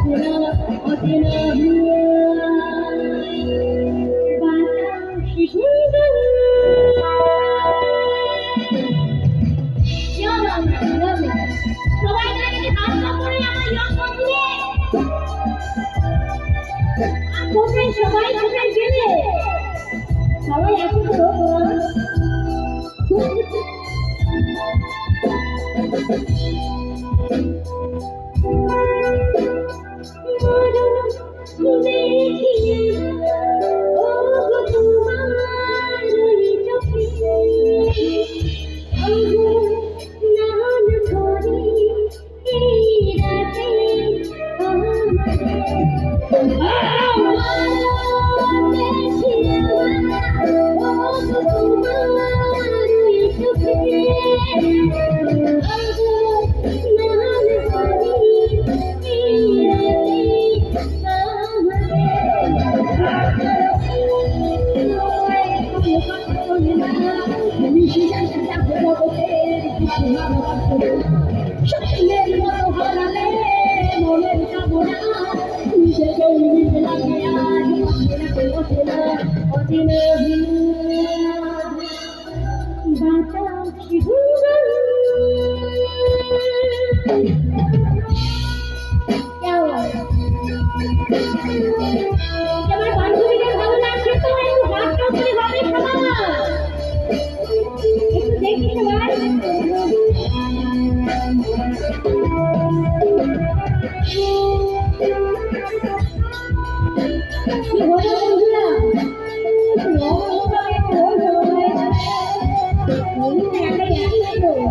অচেনা অচেনা সবাই কোথায় সবাই কোথায় গেলে সবাই এখন তো